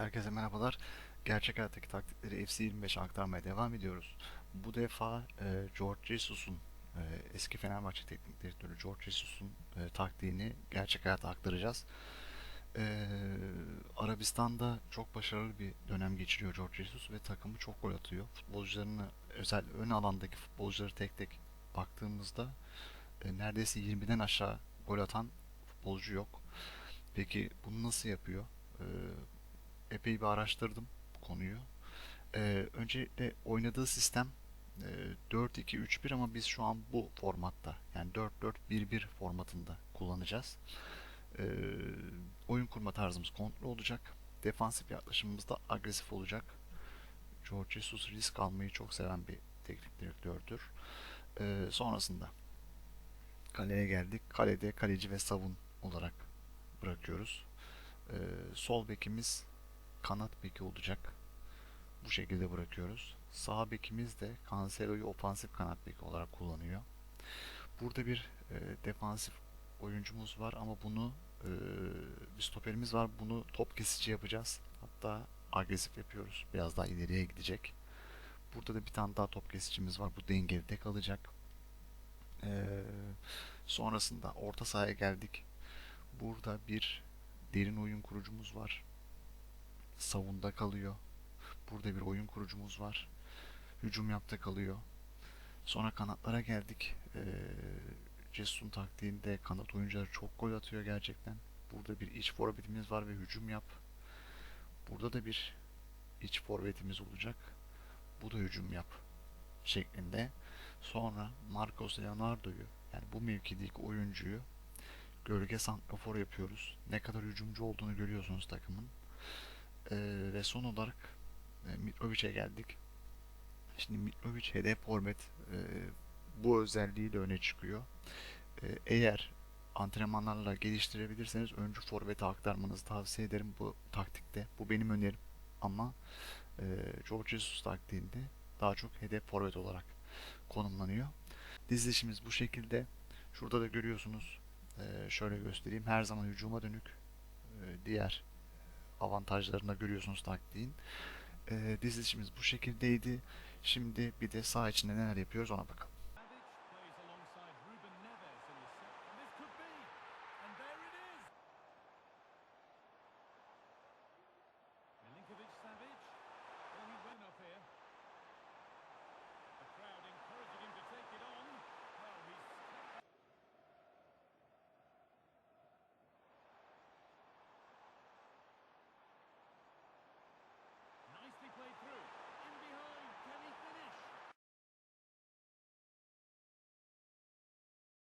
Herkese merhabalar. Gerçek hayattaki taktikleri FC25'e aktarmaya devam ediyoruz. Bu defa e, George Jesus'un e, eski Fenerbahçe teknik direktörü George Jesus'un e, taktiğini gerçek hayata aktaracağız. E, Arabistan'da çok başarılı bir dönem geçiriyor George Jesus ve takımı çok gol atıyor. Futbolcularını özel ön alandaki futbolcuları tek tek baktığımızda e, neredeyse 20'den aşağı gol atan futbolcu yok. Peki bunu nasıl yapıyor? E, epey bir araştırdım bu konuyu. Ee, öncelikle oynadığı sistem e, 4-2-3-1 ama biz şu an bu formatta yani 4-4-1-1 formatında kullanacağız. Ee, oyun kurma tarzımız kontrol olacak. Defansif yaklaşımımız da agresif olacak. George Jesus risk almayı çok seven bir teknik direktördür. Ee, sonrasında kaleye geldik. Kalede kaleci ve savun olarak bırakıyoruz. Ee, sol bekimiz kanat beki olacak. Bu şekilde bırakıyoruz. Sağ bekimiz de Cancelo'yu ofansif kanat beki olarak kullanıyor. Burada bir e, defansif oyuncumuz var ama bunu e, bir stoperimiz var. Bunu top kesici yapacağız. Hatta agresif yapıyoruz. Biraz daha ileriye gidecek. Burada da bir tane daha top kesicimiz var. Bu dengede kalacak. E, sonrasında orta sahaya geldik. Burada bir derin oyun kurucumuz var savunda kalıyor. Burada bir oyun kurucumuz var. Hücum yapta kalıyor. Sonra kanatlara geldik. Ee, Cesus'un taktiğinde kanat oyuncuları çok gol atıyor gerçekten. Burada bir iç forvetimiz var ve hücum yap. Burada da bir iç forvetimiz olacak. Bu da hücum yap şeklinde. Sonra Marcos Leonardo'yu yani bu mevkideki oyuncuyu gölge santrafor yapıyoruz. Ne kadar hücumcu olduğunu görüyorsunuz takımın. Ee, ve son olarak e, Mitrovic'e geldik. Şimdi Mitrovic hedef forvet e, bu özelliğiyle öne çıkıyor. E, eğer antrenmanlarla geliştirebilirseniz öncü forvete aktarmanızı tavsiye ederim bu taktikte. Bu benim önerim. Ama e, George Jesus taktiğinde daha çok hedef forvet olarak konumlanıyor. Dizilişimiz bu şekilde. Şurada da görüyorsunuz. E, şöyle göstereyim. Her zaman hücuma dönük. E, diğer avantajlarını görüyorsunuz taktiğin. E, dizilişimiz bu şekildeydi. Şimdi bir de sağ içinde neler yapıyoruz ona bakalım.